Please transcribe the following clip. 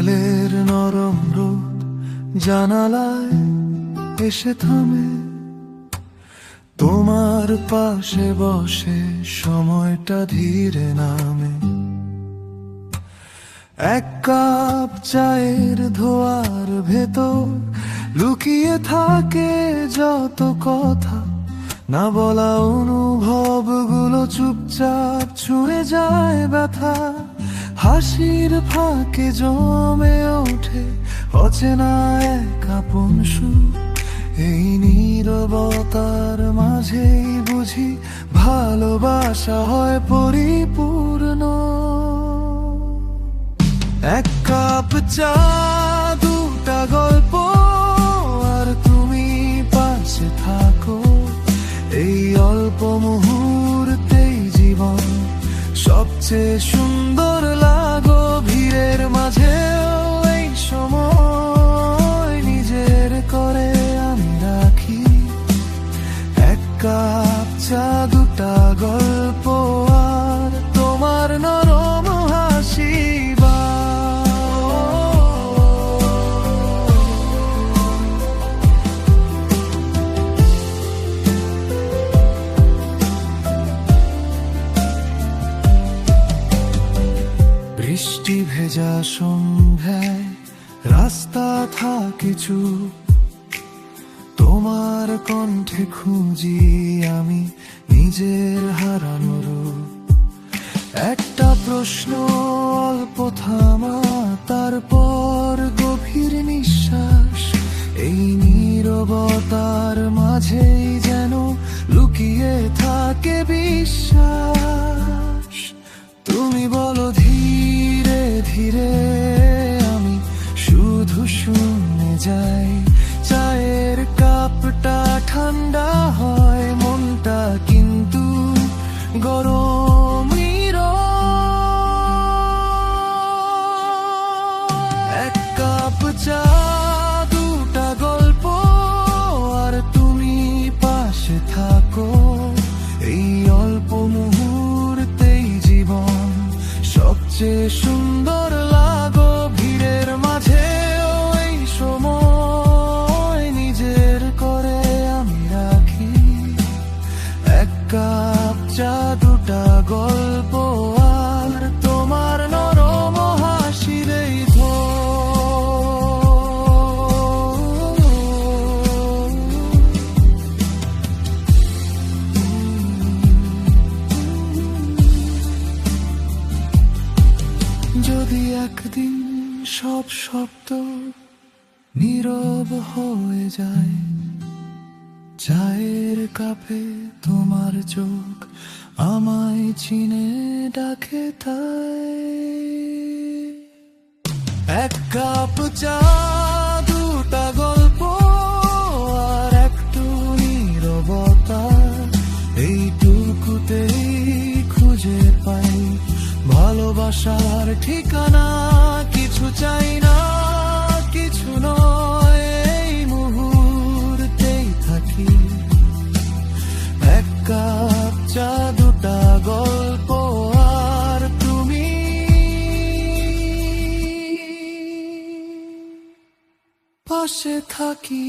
বিকেলের নরম রোদ জানালায় এসে থামে। তোমার পাশে বসে সময়টা ধীরে নামে। এক কাপ চায়ের ধোয়ার ভেতর লুকিয়ে থাকে যত কথা। না বলা অনুভবগুলো চুপচাপ ছুঁয়ে যায় ব্যথা। হাসির ফাঁকে জমে ওঠে অচেনা এক আপন সুর। এই নীরবতার মাঝেই বুঝি ভালোবাসা হয় পরিপূর্ণ। এক কাপ চা, দুটা গল্প, আর তুমি পাশে থাকো। এই অল্প মুহূর্তেই জীবন সবচেয়ে সুন্দর লাগো ভিড়ের ভেজা সন্ধ্যায়, রাস্তা থাকে চুপ তোমার কণ্ঠে খুঁজি আমি নিজের হারানোর একটা প্রশ্ন অল্প থামা, তারপর গভীর নিঃশ্বাস। এই নীরবতার মাঝেই যেন লুকিয়ে থাকে বিশ্বাস। তুমি বলো ধীরে ধীরে আমি শুধু শুনে যাই। চায়ের কাপটা ঠান্ডা হয়, মনটা কিন্তু গরম এক কাপ চা, দুটা গল্প, আর তুমি পাশে থাকো। এই অল্প মুহূর্তেই জীবন সবচেয়ে সুন্দর যদি একদিন সব শব্দ নীরব হয়ে যায়, চায়ের কাপে তোমার চোখ আমায় চিনে ডাকে তাই। এক কাপ চা ঠিকানা কিছু চাই না, কিছু নয় এই মুহূর্তেই থাকি। এক কাপ চা, দুটা গল্প, আর তুমি। পাশে থাকি।